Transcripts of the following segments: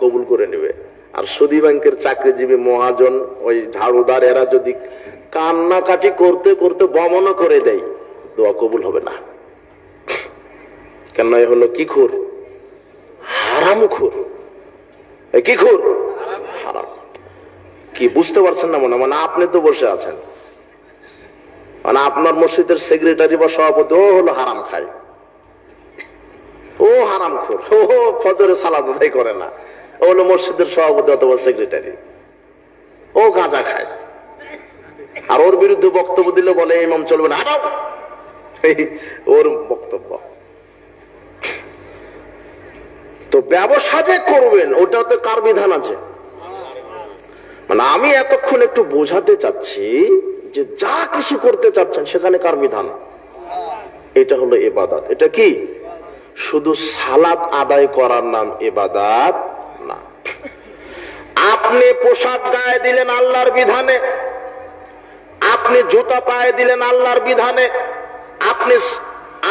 কবুল করে নেবে। আর সুদী ব্যাংকের চাকরিজীবী মহাজন, ওই ঝাড়ুদার, এরা যদি কান্নাকাটি করতে করতে বমনও করে দেয়, দোয়া কবুল হবে না। কেন হলো কি খুর? হারাম খুর। কি খুর? হারাম। কি, বুঝতে পারছেন না মনে মানে আপনি তো বসে আছেন। মানে আপনার মসজিদের সেক্রেটারি বা সভাপতি, ও হলো হারাম খায়। ও হারাম খোর। ও ফজরে সালাদ করে না। ও হলো মসজিদের সভাপতি অথবা সেক্রেটারি ও গাঁজা খায়। আর ওর বিরুদ্ধে বক্তব্য দিলে বলে ইমাম চলবে না। ওর বক্তব্য। তো ব্যবসা যে করবেন ওটা তো কার বিধান আছে? মানে আমি এতক্ষণ একটু বোঝাতে চাচ্ছি যে যা কিছু করতে চাচ্ছেন, সেখানে কার বিধান? এটা হলো এবাদাত। এটা কি? শুধু সালাত আদায় করার নাম এবাদাত না আপনি পোশাক গায়ে দিলেন আল্লাহর বিধানে, আপনি জুতা পায়ে দিলেন আল্লাহর বিধানে, আপনি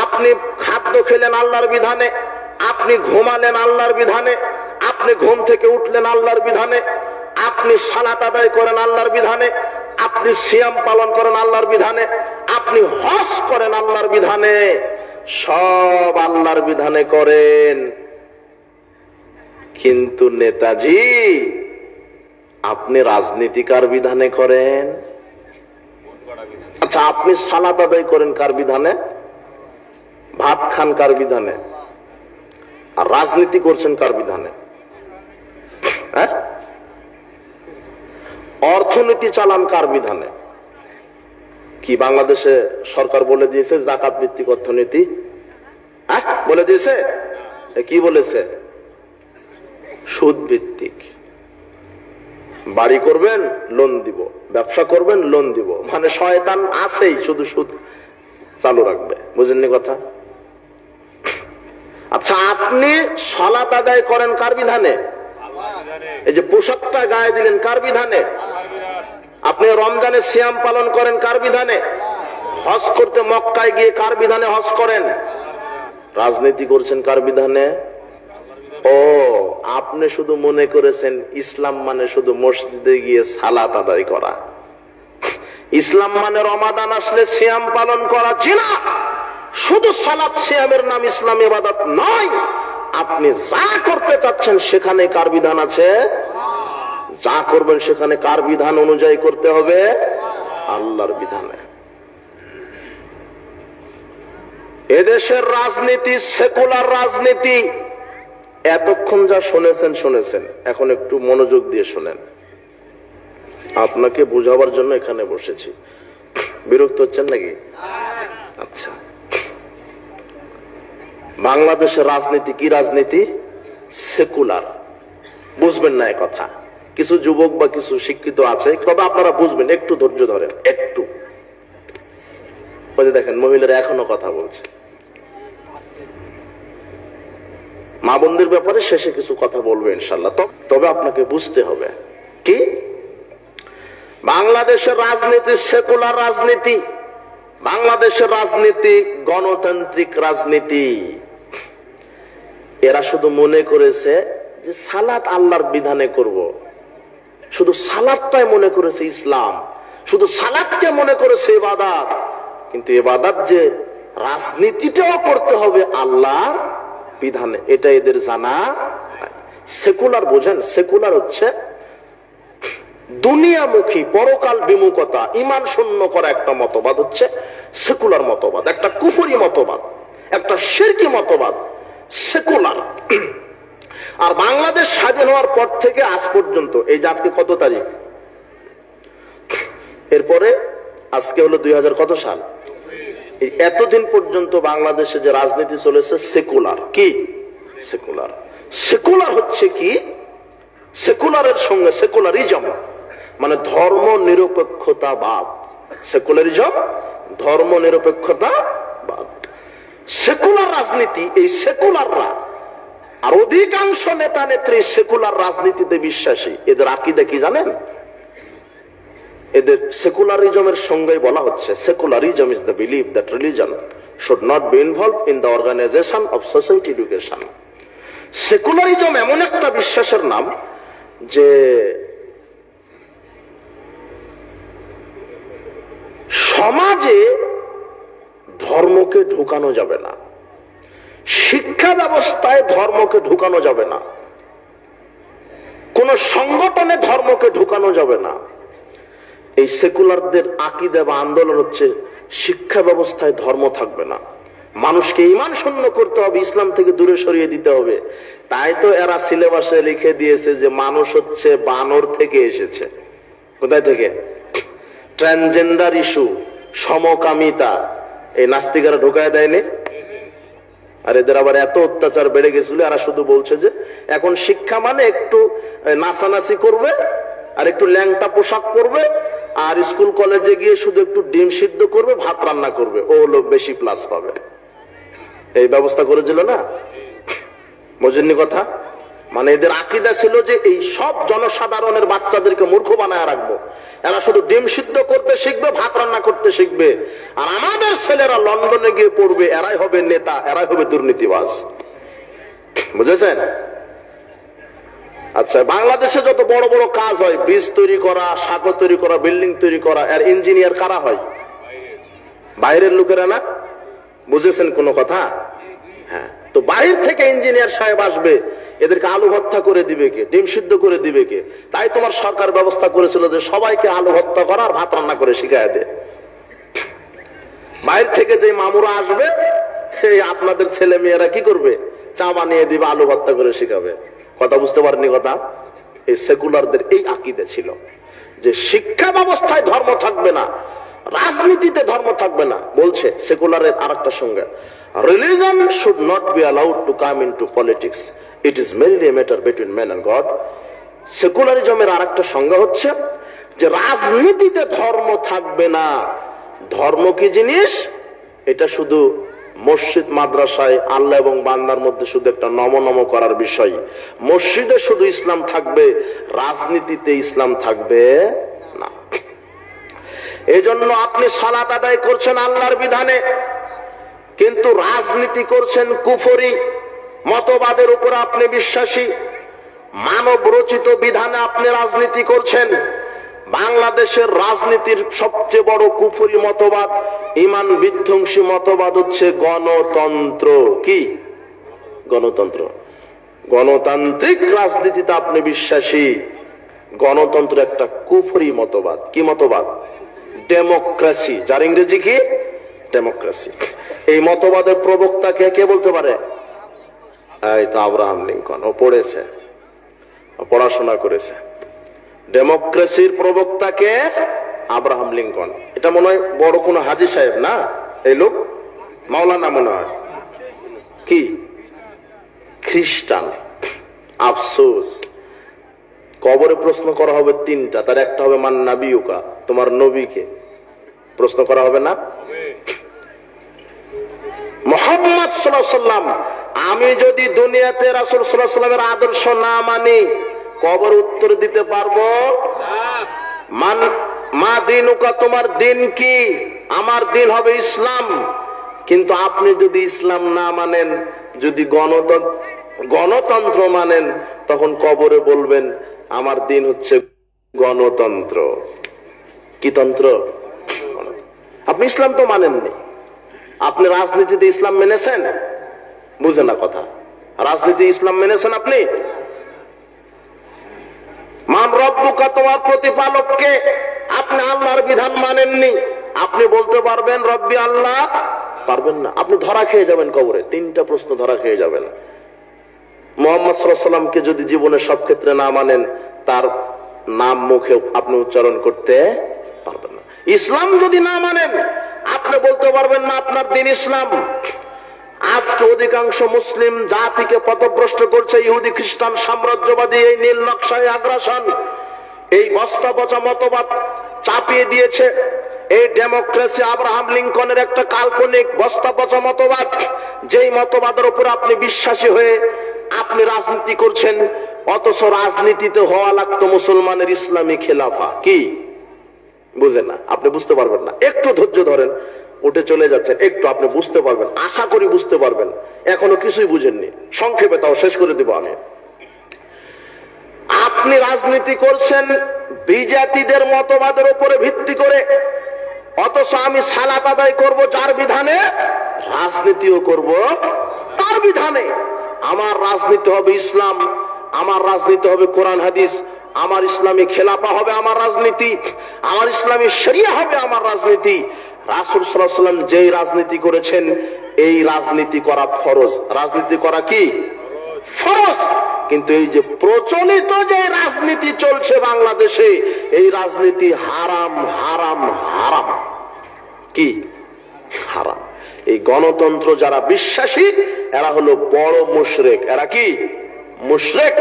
আপনি খাদ্য খেলেন আল্লাহর বিধানে, আপনি ঘুমালেন আল্লাহর বিধানে, আপনি ঘুম থেকে উঠলেন আল্লাহর বিধানে, আপনি সালাত আদায় করেন আল্লাহর বিধানে, আপনি সিয়াম পালন করেন আল্লাহর বিধানে, আপনি হজ করেন আল্লাহর বিধানে, সব আল্লাহর বিধানে করেন। কিন্তু নেতাজি, আপনি রাজনীতিকার বিধানে করেন? আচ্ছা আপনি সালাত আদায় করেন কার বিধানে? ভাত খান কার বিধানে? আর রাজনীতি করছেন কার বিধানে? হ্যাঁ? অর্থনীতি চালান কার বিধানে? কি বাংলাদেশে সরকার বলে দিয়েছে জাকাত ভিত্তিক অর্থনীতি? হ্যাঁ বলে দিয়েছে? কি বলেছে? সুদ ভিত্তিক বাড়ি করবেন লোন দিব। ব্যবসা করবেন লোন দিব। মানে শয়তান আছেই, শুধু সুদ চালু রাখবে। বুঝেননি কথা? আচ্ছা আপনি সলাত আদায় করেন কার বিধানে? এই যে পোশাকটা গায়ে দিলেন কার বিধানে? আপনি রমজানে সিয়াম পালন করেন কার বিধানে? হজ করতে মক্কায় গিয়ে কার বিধানে হজ করেন? রাজনীতি করছেন কার বিধানে? ও, আপনি শুধু মনে করেছেন ইসলাম মানে শুধু মসজিদে গিয়ে সালাত আদায় করা। ইসলাম মানে রমাদান আসলে সিয়াম পালন করা ছিল শুধু সালাত সিয়ামের নাম ইসলাম ইবাদত নয়, আপনি যা করতে চাচ্ছেন সেখানে কার বিধান আছে? যা করবেন সেখানে কার বিধান অনুযায়ী করতে হবে? আল্লাহর বিধানে। এদেশের রাজনীতি, সেকুলার রাজনীতি এতক্ষণ যা শুনেছেন শুনেছেন। এখন একটু মনোযোগ দিয়ে শোনেন। আপনাকে বোঝাবার জন্য এখানে বসেছি। বিরক্ত হচ্ছেন নাকি? আচ্ছা। বাংলাদেশের রাজনীতি কি রাজনীতি? সেকুলার। বুঝবেন না কথা। কিছু যুবক বা কিছু শিক্ষিত আছে, তবে আপনারা বুঝবেন, একটু ধৈর্য ধরেন, একটু। দেখেন, মহিলারা এখনও কথা বলছে। মা বোনদের ব্যাপারে শেষে কিছু কথা বলব ইনশাল্লাহ তবে আপনাকে বুঝতে হবে। কি? বাংলাদেশের রাজনীতি সেকুলার রাজনীতি। বাংলাদেশের রাজনীতি গণতান্ত্রিক রাজনীতি। এরা শুধু মনে করেছে যে সালাত আল্লাহর বিধানে করব। শুধু সালাদটাই মনে করেছে ইসলাম। শুধু সালাদকে মনে করেছে এবাদাত কিন্তু এবাদাত যে রাজনীতিটাও করতে হবে আল্লাহর বিধানে, এটা এদের জানা সেকুলার বোঝেন সেকুলার হচ্ছে দুনিয়ামুখী, পরকাল বিমুখতা, ইমান শূন্য করা একটা মতবাদ হচ্ছে সেকুলার মতবাদ, একটা কুফরি মতবাদ, একটা শিরকি মতবাদ সেকুলার আর বাংলাদেশ স্বাধীন হওয়ার পর থেকে আজ পর্যন্ত, এই যে আজকে কত তারিখ? এরপরে আজকে হলো দুই হাজার কত সাল? এই এতদিন পর্যন্ত বাংলাদেশে যে রাজনীতি চলেছে, সেকুলার। কি? সেকুলার। সেকুলার হচ্ছে কি? সেকুলারের সঙ্গে সেকুলারিজম। মানে ধর্ম নিরপেক্ষতাবাদ সেকুলারিজম ধর্ম নিরপেক্ষতাবাদ সেকুলার রাজনীতি, এই সেকুলাররা, আর অধিকাংশ নেতা নেত্রী সেকুলার রাজনীতিতে বিশ্বাসী। এদের আকিদা কি জানেন? এদের সেকুলারিজমের সঙ্গে বলা হচ্ছে secularism is the believe that religion should not be involve in the organisation of society education secularism এমন একটা বিশ্বাসের নাম যে সমাজে ধর্মকে ঢুকানো যাবে না, শিক্ষা ব্যবস্থায় ধর্মকে ঢুকানো যাবে না, কোন সংগঠনে ধর্মকে ঢুকানো যাবে না। এই সেকুলারদের আকিদা বা আন্দোলন হচ্ছে শিক্ষা ব্যবস্থায় ধর্ম থাকবে না। মানুষকে ইমান শূন্য করতে হবে, ইসলাম থেকে দূরে সরিয়ে দিতে হবে। তাই তো এরা সিলেবাসে লিখে দিয়েছে যে মানুষ হচ্ছে বানর থেকে এসেছে। কোথায় থেকে? ট্রান্সজেন্ডার ইস্যু, সমকামিতা। এই নাস্তিকারা ঢোকায় দেয়নি? আর এদের আবার এত অত্যাচার বেড়ে গেছিল, এরা শুধু বলছে যে এখন শিক্ষা মানে একটু নাচানাচি করবে, আর একটু ল্যাংটা পোশাক পরবে আর স্কুল কলেজে গিয়ে শুধু একটু ডিম সিদ্ধ করবে, ভাত রান্না করবে। ও হলো বেশি প্লাস পাবে। এই ব্যবস্থা করেছিল না? বোঝেননি কথা? মানে এদের আকিদা ছিল যে এই সব জনসাধারণের বাচ্চাদেরকে মূর্খ বানায় রাখব। এরা শুধু ডিম সিদ্ধ করতে শিখবে, ভাত রান্না করতে শিখবে। আর আমাদের ছেলেরা লন্ডনে গিয়ে পড়বে, এরাই হবে নেতা, এরাই হবে দুর্নীতিবাজ। বুঝেছেন? আচ্ছা বাংলাদেশে যত বড় বড় কাজ হয়, ব্রিজ তৈরি করা, সাগর তৈরি করা, বিল্ডিং তৈরি করা আর ইঞ্জিনিয়ার কারা হয়? বাইরের লোকেরা না? বুঝেছেন কোনো কথা? হ্যাঁ তো বাইরে থেকে ইঞ্জিনিয়ার সাহেব আসবে, এদেরকে আলু হত্যা করে দিবে কে? ডিম সিদ্ধ করে দিবে কে? তাই তোমার সরকার ব্যবস্থা করেছিল যে সবাইকে আলু হত্যা করা ভাত রান্না করে শিখায় দে। বাইরে থেকে যে মামুরা আসবে, এই আপনাদের ছেলে মেয়েরা কি করবে? চা বানিয়ে দিবে, আলু ভর্তা করে শিখাবে। কথা বুঝতে পারেনি কথা? এই সেকুলারদের এই আকিদে ছিল যে শিক্ষা ব্যবস্থায় ধর্ম থাকবে না, রাজনীতিতে ধর্ম থাকবে না। বলছে সেকুলারের আর একটা সঙ্গে religion should not be allowed to come into politics it is mainly a matter between man and God সেকুলারিজমের আর একটা সংজ্ঞা হচ্ছে যে রাজনীতিতে ধর্ম থাকবে না। ধর্ম কি জিনিস? এটা শুধু মসজিদ, মাদ্রাসায় আল্লাহ এবং বান্দার মধ্যে শুধু একটা নম নম করার বিষয়। মসজিদে শুধু ইসলাম থাকবে, রাজনীতিতে ইসলাম থাকবে না। এজন্য আপনি সালাত আদায় করছেন আল্লাহর বিধানে, কিন্তু রাজনীতি করছেন কুফরি, মতবাদের উপর আপনি বিশ্বাসী। মানব রচিত বিধানে আপনি রাজনীতি করছেন। বাংলাদেশের রাজনীতির সবচেয়ে বড় কুফরি মতবাদ, ইমান বিধ্বংসী মতবাদ হচ্ছে গণতন্ত্র। কি? গণতন্ত্র। গণতান্ত্রিক রাজনীতিতে আপনি বিশ্বাসী? গণতন্ত্র একটা কুফরি মতবাদ। কি মতবাদ? ডেমোক্রেসি। যার ইংরেজি কি? ডেমোক্রেসি। এই মতবাদের প্রবক্তা কে? কে বলতে পারে? এই তো আব্রাহাম লিঙ্কন। ও পড়েছে। পড়াশোনা করেছে। ডেমোক্রেসির প্রবক্তাকে আব্রাহাম লিঙ্কন। এটা মনে হয় বড় কোনো হাজি সাহেব না? এই লোক? মাওলানা মনে হয়। কি? খ্রিস্টান। আফসোস। কবরে প্রশ্ন করা হবে তিনটা, তার একটা হবে মান নাবিউকা তোমার নবীকে। প্রশ্ন করা হবে না? মোহাম্মদ সাল্লাম আমি যদি দুনিয়াতে রাসুল সাল্লাহ সাল্লামের আদর্শ না মানি কবর উত্তর দিতে পারব? মান, মা দিনুকা, তোমার দিন কি? আমার দিন হবে ইসলাম। কিন্তু আপনি যদি ইসলাম না মানেন, যদি গণতন্ত্র গণতন্ত্র মানেন, তখন কবরে বলবেন, আমার দিন হচ্ছে গণতন্ত্র। কি তন্ত্র? আপনি ইসলাম তো মানেননি। আপনি রাজনীতিতে ইসলাম মেনেছেন? বুঝে না কথা। রাজনীতি ইসলাম মেনেছেন আপনি? মান রব্বুকা, তোমার প্রতিপালককে আপনি আল্লাহর বিধান মানেননি। আপনি বলতে পারবেন, রব্বি আল্লাহ। পারবেন না। আপনি ধরা খেয়ে যাবেন কবরে। তিনটা প্রশ্ন ধরা খেয়ে যাবেন। মোহাম্মদ সাল্লামকে যদি জীবনে সব ক্ষেত্রে না মানেন, তার নাম মুখে আপনি উচ্চারণ করতে পারবেন না। ইসলাম যদি না মানেন, আপনি বলতে পারবেন, না, আপনার দিন ইসলাম। আজকে অধিকাংশ মুসলিম জাতিকে পথভ্রষ্ট করছে ইহুদি খ্রিস্টান সাম্রাজ্যবাদী এই নীল নকশায় আগ্রাসন। এই বস্তা পচা মতবাদ চাপিয়ে দিয়েছে এই ডেমোক্রেসি আব্রাহাম লিঙ্কনের একটা কাল্পনিক বস্তা পচা মতবাদ। যেই মতবাদের উপর আপনি বিশ্বাসী হয়ে আপনি রাজনীতি করছেন, অথচ রাজনীতিতে হওয়া লাগতো মুসলমানের ইসলামী খেলাফা। কি? বুঝেন না, আপনি বুঝতে পারবেন না। একটু ধৈর্য ধরেন। উঠে চলে যাচ্ছেন একটু আপনি বুঝতে পারবেন, আশা করি বুঝতে পারবেন। এখনও কিছুই বুঝেননি। সংক্ষেপে তাও শেষ করে দিব আমি। আপনি রাজনীতি করছেন, বিজাতিদের মতবাদের উপরে ভিত্তি করে। অথচ আমি সালাত আদায় করব যার বিধানে, রাজনীতিও করব তার বিধানে। আমার রাজনীতি হবে ইসলাম, আমার রাজনীতি হবে কোরআন, হাদিস। আমার ইসলামী খেলাপা হবে আমার রাজনীতি, আমার ইসলামী শরিয়া হবে আমার রাজনীতি। রাসুল সাল্লাম যেই রাজনীতি করেছেন, এই রাজনীতি করা ফরজ। রাজনীতি করা কি? ফরজ। কিন্তু এই যে প্রচলিত যে রাজনীতি চলছে বাংলাদেশে, এই রাজনীতি হারাম হারাম হারাম। কি? হারাম। এই গণতন্ত্র যারা বিশ্বাসী, এরা হলো বড় মুশরেক। এরা কি? মুশরেক।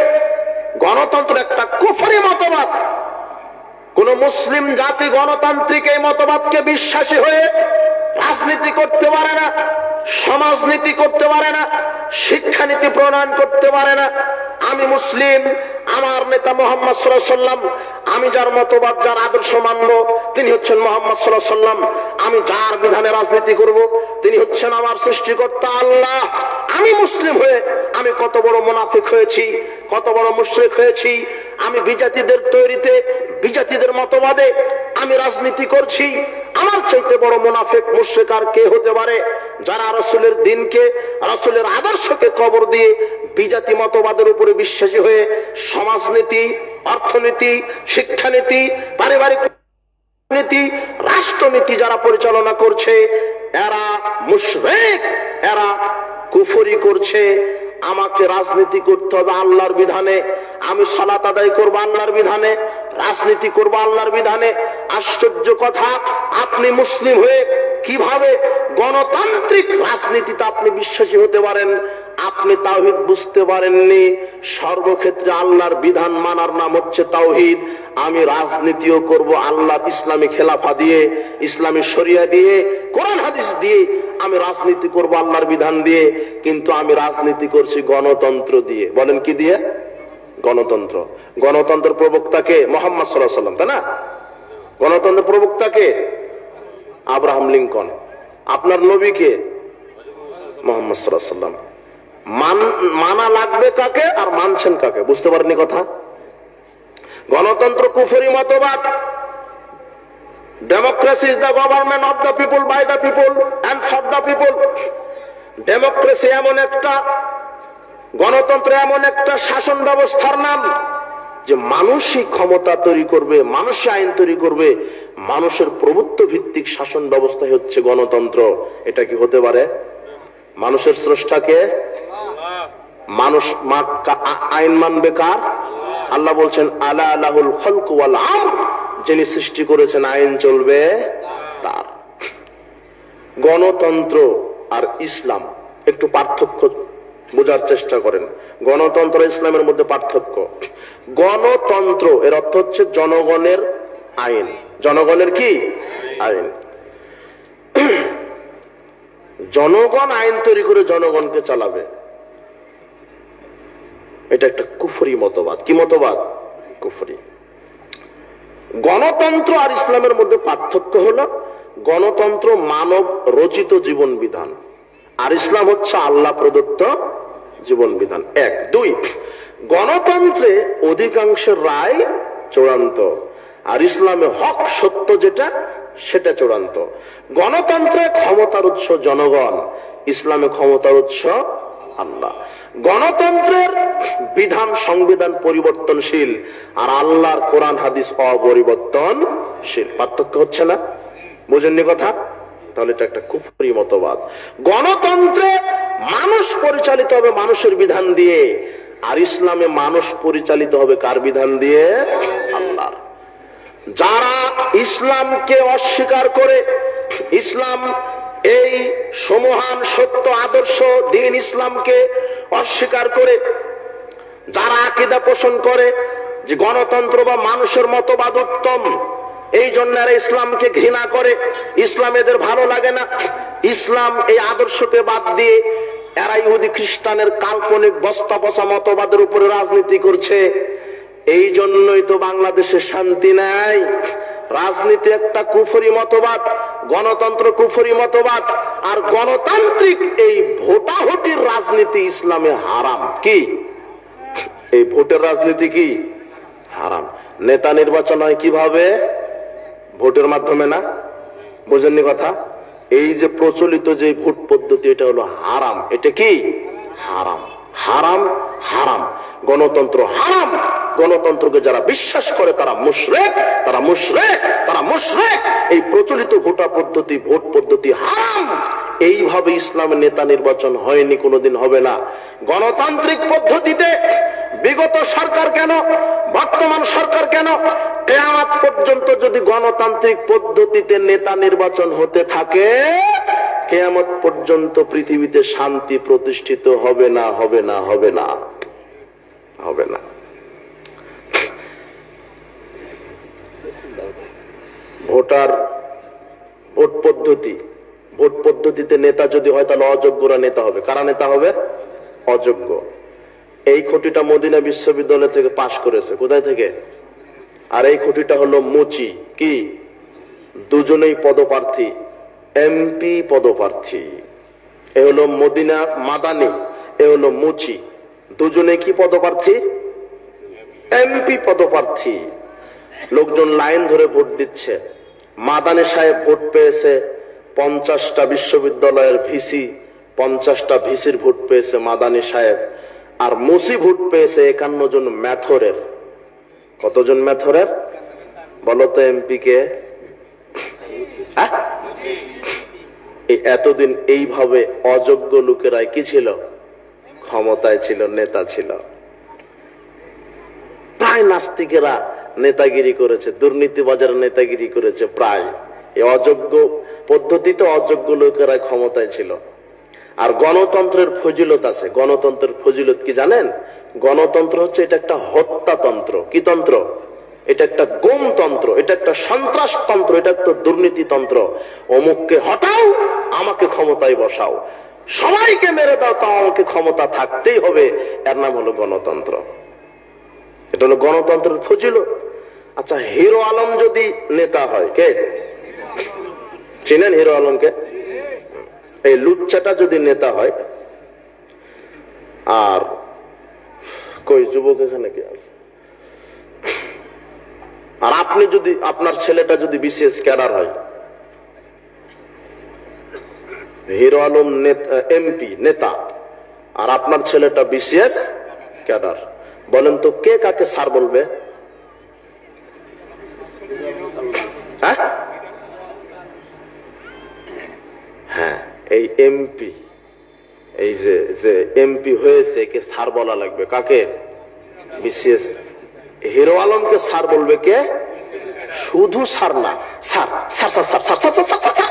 গণতন্ত্র একটা কুফরি মতবাদ। কোন মুসলিম জাতি গণতান্ত্রিক এই মতবাদকে বিশ্বাসী হয়ে রাজনীতি করতে পারে না, সমাজনীতি করতে পারে না, শিক্ষানীতি প্রণয়ন করতে পারে না। আমি মুসলিম, আমার নেতা মোহাম্মদ সাল্লাম আমি যার মতবাদ, যার আদর্শ মানব, তিনি হচ্ছেন মোহাম্মদ সাল্লাম আমি যার বিধানে রাজনীতি করব, তিনি হচ্ছেন আমার সৃষ্টিকর্তা আল্লাহ। আমি মুসলিম হয়ে আমি কত বড় মুনাফিক হয়েছি, কত বড় মুশরিক হয়েছি আমি বিজাতিদের তৈরিতে, বিজাতিদের মতবাদে আমি রাজনীতি করছি। আমার চাইতে বড় মুনাফিক মুশরিক কে হতে পারে? যারা রসুলের দিনকে, রসুলের আদর্শকে কবর দিয়ে বিজাতি মতবাদের উপরে বিশ্বাসী হয়ে সমাজনীতি, অর্থনীতি, শিক্ষানীতি, পারিবারিক নীতি, রাষ্ট্রনীতি যারা পরিচালনা করছে, এরা মুশরেক, এরা কুফরি করছে। আমাকে রাজনীতি করতে হবে আল্লাহর বিধানে। আমি সালাত আদায় করব আল্লাহর বিধানে, রাজনীতি করব আল্লাহর বিধানে। আশ্চর্য কথা, আপনি মুসলিম হয়ে কীভাবে গণতান্ত্রিক রাজনীতিতে আপনি বিশ্বাসী হতে পারেন? আপনি তাওহিদ বুঝতে পারেননি। সর্বক্ষেত্রে আল্লাহর বিধান মানার নাম হচ্ছে তাওহিদ। আমি রাজনীতিও করব আল্লাহ ইসলামী খেলাফা দিয়ে, ইসলামী শরিয়া দিয়ে, কোরআন হাদিস দিয়ে আমি রাজনীতি করব আল্লাহর বিধান দিয়ে, কিন্তু আমি রাজনীতি করছি গণতন্ত্র দিয়ে। বলেন কি দিয়ে? গণতন্ত্র। গণতন্ত্র প্রবক্তাকে মোহাম্মদ সাল্লাহ সাল্লাম তাই না? গণতন্ত্র প্রবক্তাকে আব্রাহাম লিঙ্কন। আপনার নবীকে মোহাম্মদ সাল্লাহ সাল্লাম মান, মানা লাগবে কাকে আর মানছেন কাকে? বুঝতে পারেনি কথা? গণতন্ত্র কুফরি মতবাদ। Democracy is the government of the people by the people and for the people democracy এমন একটা, গণতন্ত্র এমন একটা শাসন ব্যবস্থার নাম, যে মানুষই ক্ষমতা তৈরি করবে মানুষই আইন তৈরি করবে, মানুষের প্রভুত্ব ভিত্তিক শাসন ব্যবস্থা হচ্ছে গণতন্ত্র। এটা কি হতে পারে? মানুষের স্রষ্টাকে মানুষ আইন মানবে কার? আল্লাহ বলছেন, আলা আলাহুল খলক ওয়াল আমর। যিনি সৃষ্টি করেছেন, আইন চলবে তার। গণতন্ত্র আর ইসলাম, একটু পার্থক্য বোঝার চেষ্টা করেন। গণতন্ত্র ইসলামের মধ্যে পার্থক্য। গণতন্ত্র, এর অর্থ হচ্ছে জনগণের আইন। জনগণের কি? আইন। জনগণ আইন তৈরি করে জনগণকে চালাবে। এটা একটা কুফরি মতবাদ। কি মতবাদ? কুফরি। গণতন্ত্র আর ইসলামের মধ্যে পার্থক্য হলো, গণতন্ত্র মানব রচিত জীবন বিধান, আর ইসলাম হচ্ছে আল্লাহ প্রদত্ত জীবন বিধান। এক। দুই, গণতন্ত্রে অধিকাংশের রায় চূড়ান্ত, আর ইসলামে হক সত্য যেটা, সেটা চূড়ান্ত। গণতন্ত্রে ক্ষমতার উৎস জনগণ, ইসলামে ক্ষমতার উৎস আল্লাহ গণতন্ত্রের বিধান, সংবিধান পরিবর্তনশীল আর আল্লাহর কোরআন, হাদিস অপরিবর্তনশীল। পার্থক্য হচ্ছে না? বুঝেননি কথা? তাহলে এটা একটা কুফরি মতবাদ। গণতন্ত্রে মানুষ পরিচালিত হবে মানুষের বিধান দিয়ে, আর ইসলামে মানুষ পরিচালিত হবে কার বিধান দিয়ে? আল্লাহর। যারা ইসলামকে অস্বীকার করে, ইসলাম এই সমহান সত্য আদর্শ দিন ইসলামকে অস্বীকার করে যারা আকিদা পোষণ করে যে গণতন্ত্র বা মানুষের মতবাদ উত্তম এই জন্য ইসলামকে ঘৃণা করে। ইসলাম এদের ভালো লাগে না। ইসলাম এই আদর্শকে বাদ দিয়ে এরা ইহুদি খ্রিস্টানের কাল্পনিক বস্তা পচা মতবাদের উপরে রাজনীতি করছে। এই জন্যই তো বাংলাদেশে শান্তি নাই। রাজনীতি একটা কুফরি মতবাদ, গণতন্ত্র কুফরি মতবাদ, আর গণতান্ত্রিক এই ভোটাভুটির রাজনীতি ইসলামে হারাম। কি? এই ভোটের রাজনীতি কি? হারাম। নেতা নির্বাচন হয় কীভাবে? ভোটের মাধ্যমে না? বোঝেননি কথা? এই যে প্রচলিত যে ভোট পদ্ধতি, এটা হলো হারাম। এটা কি? হারাম। হারাম হারাম। গণতন্ত্র হারাম। গণতন্ত্রকে যারা বিশ্বাস করে, তারা মুশরেক তারা মুশরেক তারা মুশরেক। এই প্রচলিত ভোটা পদ্ধতি, ভোট পদ্ধতি হারাম। এইভাবে ইসলামের নেতা নির্বাচন হয়নি, কোনোদিন হবে না। গণতান্ত্রিক পদ্ধতিতে বিগত সরকার কেন, বর্তমান সরকার কেন পর্যন্ত যদি গণতান্ত্রিক পদ্ধতিতে নেতা নির্বাচন হতে থাকে কেয়ামত পর্যন্ত পৃথিবীতে শান্তি প্রতিষ্ঠিত হবে না হবে না হবে না। হবে না। ভোটার, ভোট পদ্ধতি। ভোট পদ্ধতিতে নেতা যদি হয় তাহলে অযোগ্যরা নেতা হবে। কারা নেতা হবে? অযোগ্য। এই খুঁটিটা মদিনা বিশ্ববিদ্যালয় থেকে পাশ করেছে। কোথায় থেকে? আর এই খুঁটিটা হলো মুচি। কি? দুজনেই পদপ্রার্থী। এমপি পদপ্রার্থী। এ হলো মদিনা মাদানি, এ হলো মুচি। দুজনে কি পদপ্রার্থী? এমপি পদপ্রার্থী। লোকজন লাইন ধরে ভোট দিচ্ছে। মাদানি সাহেব ভোট পেয়েছে পঞ্চাশটা বিশ্ববিদ্যালয়ের ভিসি, পঞ্চাশটা ভিসির ভোট পেয়েছে মাদানি সাহেব। আর মুসি ভোট পেয়েছে একান্ন জন ম্যাথরের। কতজন ম্যাথরের? বলতো এমপি কে? এতদিন এইভাবে অযোগ্য লোকেরাই কি ছিল? ক্ষমতায় ছিল, নেতা ছিল। প্রায় নাস্তিকেরা নেতাগিরি করেছে দুর্নীতিবাজার নেতাগিরি করেছে প্রায়। এই অযোগ্য পদ্ধতিতে অযোগ্য লোকেরা ক্ষমতায় ছিল। আর গণতন্ত্রের ফজিলত আছে। গণতন্ত্রের ফজিলত কি জানেন? গণতন্ত্র হচ্ছে এটা একটা হত্যাতন্ত্র। কি তন্ত্র? এটা একটা গোমতন্ত্র এটা একটা সন্ত্রাসতন্ত্র এটা একটা দুর্নীতিতন্ত্র অমুককে হটাও, আমাকে ক্ষমতায় বসাও। সবাইকে মেরে দাও, তাও আমাকে ক্ষমতা থাকতেই হবে। এর নাম হলো গণতন্ত্র। এটা হলো গণতন্ত্রের ফজিল আচ্ছা হিরো আলম যদি নেতা হয়, কে? চিনেন হিরো আলমকে? এই লুচ্চাটা যদি নেতা হয়, আর কই, যুবক এখানে কে আছে? আর আপনি যদি, আপনার ছেলেটা যদি বিশেষ ক্যাডার হয়? হিরো আলম এমপি, নেতা। আর আপনার ছেলেটা বিসিএস ক্যাডার। বলেন তো, কে কাকে স্যার বলবে? হ্যাঁ? হ্যাঁ এই এমপি। এই যে যে এমপি হয়েছে, একে স্যার বলা লাগবে। কাকে? বিসিএস হিরো আলমকে স্যার বলবে কে শুধু স্যার না sir sir sir sir sir sir sir sir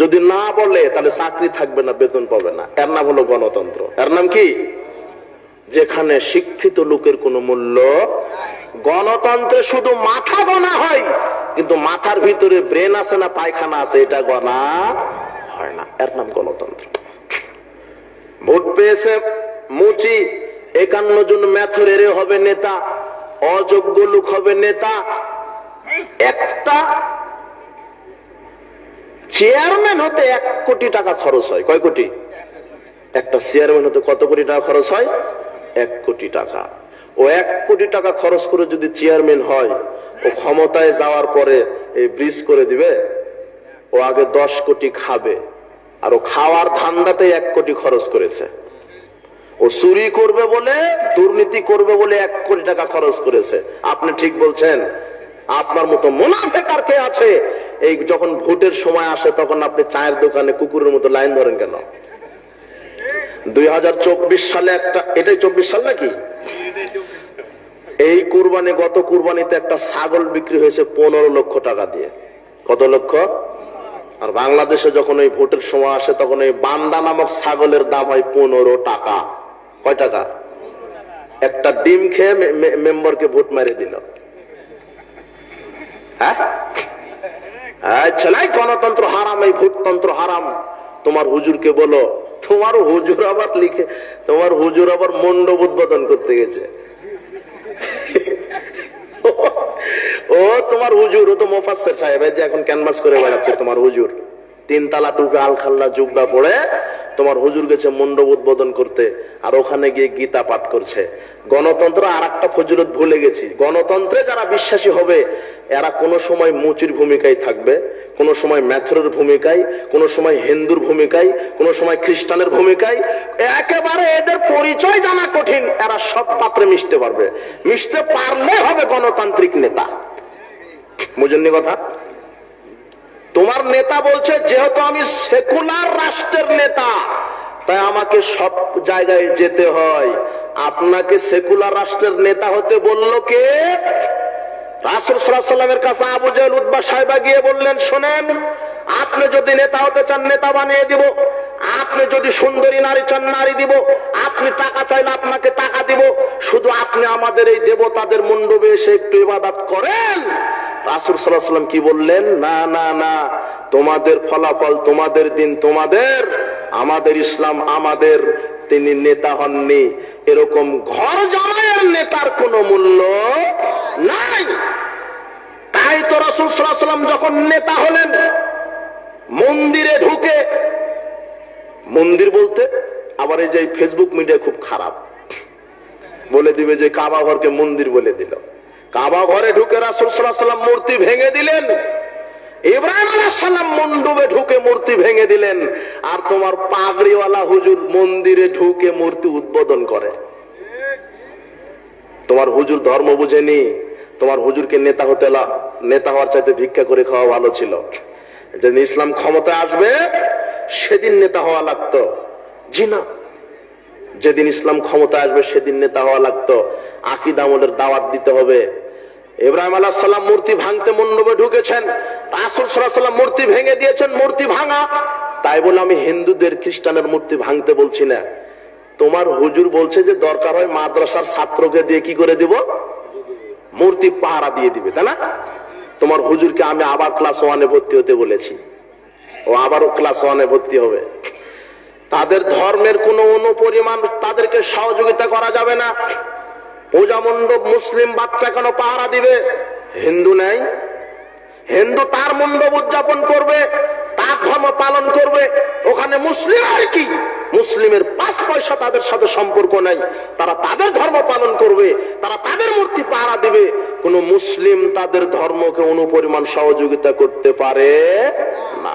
যদি না বলে তাহলে চাকরি থাকবে না বেতন পাবে না এর নাম হলো গণতন্ত্র এর নাম কি যেখানে শিক্ষিত লোকের কোনো মূল্য গণতন্ত্রে শুধু মাথা গণা হয় কিন্তু মাথার ভিতরে ব্রেন আছে না পায়খানা আছে এটা গণা হয় না এর নাম গণতন্ত্র ভোট পেয়েছে মুচি একান্ন জন ম্যাথরের হবে নেতা, অযোগ্য লোক হবে নেতা। একটা চেয়ারম্যান হতে এক কোটি টাকা খরচ হয়। কয় কোটি? একটা চেয়ারম্যান হতে কত কোটি টাকা খরচ হয়? এক কোটি টাকা। ও এক কোটি টাকা খরচ করে যদি চেয়ারম্যান হয়, ও ক্ষমতায় যাওয়ার পরে এই ব্রিজ করে দিবে, ও আগে দশ কোটি খাবে। আর ও খাওয়ার ধান্দাতে এক কোটি খরচ করেছে। ও চুরি করবে বলে, দুর্নীতি করবে বলে এক কোটি টাকা খরচ করেছে। আপনি ঠিক বলছেন। আপনার মতো মুনাফেকার কে আছে? এই যখন ভোটের সময় আসে, তখন আপনি চায়ের দোকানে কুকুরের মতো লাইন ধরেন কেন? দুই হাজার চব্বিশ সালে একটা, এটাই চব্বিশ সাল নাকি? এই কুরবানি, গত কুরবানিতে একটা ছাগল বিক্রি হয়েছে পনেরো লক্ষ টাকা দিয়ে। কত লক্ষ? আর বাংলাদেশে যখন ওই ভোটের সময় আসে, তখন ওই বান্দা নামক ছাগলের দাম হয় পনেরো টাকা। কয় টাকা? একটা ডিম খেয়ে মেম্বারকে ভোট মারিয়ে দিল। হ্যাঁ? ছেলাই গণতন্ত্র হারাম, এই ভোটতন্ত্র হারাম। তোমার হুজুরকে বলো, তোমার হুজুর আবার লিখে তোমার হুজুর আবার মণ্ডপ উদ্বোধন করতে গেছে। ও, তোমার হুজুর, ও তো মোফাসের সাহেব যে এখন ক্যানভাস করে বেড়াচ্ছে তোমার হুজুর। তিনতলা টুকে আলখাল্লা জুবড়া পড়ে তোমার হুজুর গেছে মণ্ডপ উদ্বোধন করতে, আর ওখানে গিয়ে গীতা পাঠ করছে। গণতন্ত্র আর একটা ফজিলত ভুলে গেছি। গণতন্ত্রে যারা বিশ্বাসী হবে, এরা কোনো সময় মুচির ভূমিকায় থাকবে, কোনো সময় ম্যাথরের ভূমিকায়, কোনো সময় হিন্দুর ভূমিকায়, কোনো সময় খ্রিস্টানের ভূমিকায়। একেবারে এদের পরিচয় জানা কঠিন, এরা সব পাত্রে মিশতে পারবে। মিশতে পারলে হবে গণতান্ত্রিক নেতা। বুঝেননি কথা? তোমার নেতা বলছে, যেহেতু আমি সেকুলার রাষ্ট্রের নেতা, তাই আমাকে সব জায়গায় যেতে হয়। আপনাকে সেকুলার রাষ্ট্রের নেতা হতে বলল কে? রাসুল সাল্লামের কাছে আবু জাহেল উদ্বা সাহেবা গিয়ে বললেন, শোনেন, আপনি যদি নেতা হতে চান, নেতা বানিয়ে দিব। আপনি যদি সুন্দরী নারী চান, নারী দিব। আপনি টাকা চাইলে আপনাকে টাকা দিব। শুধু আপনি আমাদের এই দেবতাদের মণ্ডপে এসে একটু ইবাদত করেন। রাসুল সাল্লাহ সাল্লাম কি বললেন? না না না, তোমাদের ফলাফল তোমাদের দিন তোমাদের, আমাদের ইসলাম আমাদের। তিনি নেতা হননি। এরকম ঘর জামাইয়ের নেতার কোনো মূল্য নাই। তাই তো রাসুল সাল্লাম যখন নেতা হলেন, মন্দিরে ঢুকে, মন্দির বলতে আবার এই যে ফেসবুক মিডিয়া খুব খারাপ। বলে দিবে যে কাবা ঘরকে মন্দির বলে দিল। কাবা ঘরে ঢুকে রাসুল সাল্লাম মূর্তি ভেঙে দিলেন। মন্ডপে ঢুকে মূর্তি ভেঙে দিলেন। আর তোমার পাগড়িওয়ালা হুজুর মন্দিরে ঢুকে মূর্তি উদ্বোধন করে। তোমার হুজুর ধর্ম বুঝেনি। তোমার হুজুরকে নেতা নেতা হওয়ার চাইতে ভিক্ষা করে খাওয়া ভালো ছিল। যেদিন ইসলাম ক্ষমতা আসবে, সেদিন নেতা হওয়া লাগতো। জি না। যেদিন ইসলাম ক্ষমতা আসবে, সেদিন নেতা হওয়া লাগতো। আকিদ আমলের দাওয়াত দিতে হবে। ইব্রাহিম আলাহ সাল্লাম মূর্তি ভাঙতে মণ্ডপে ঢুকেছেন, রাসুল সাল্লাম মূর্তি ভেঙে দিয়েছেন, মূর্তি ভাঙা। তাই বলে আমি হিন্দুদের খ্রিস্টানের মূর্তি ভাঙতে বলছি না। তোমার হুজুর বলছে যে দরকার হয় মাদ্রাসার ছাত্রকে দিয়ে কি করে দিব? মূর্তি পাহারা দিয়ে দিবে, তাই না? তোমার হুজুরকে আমি আবার ক্লাস ওয়ানে ভর্তি হতে বলেছি। ও আবারও ক্লাস ওয়ানে ভর্তি হবে। তাদের ধর্মের কোনো অনুপরিমাণ তাদেরকে সহযোগিতা করা যাবে না। পূজা মণ্ডপ মুসলিম বাচ্চা কেন পাহারা দিবে? হিন্দু নেই। হিন্দু তার মণ্ডপ উদযাপন করবে, তার ধর্ম পালন করবে। ওখানে মুসলিম আর কি? মুসলিমের পাঁচ পয়সা তাদের সাথে সম্পর্ক নাই। তারা তাদের ধর্ম পালন করবে, তারা তাদের মূর্তি পাহারা দিবে। কোন মুসলিম তাদের ধর্মকে অনুপরিমাণ সহযোগিতা করতে পারে না।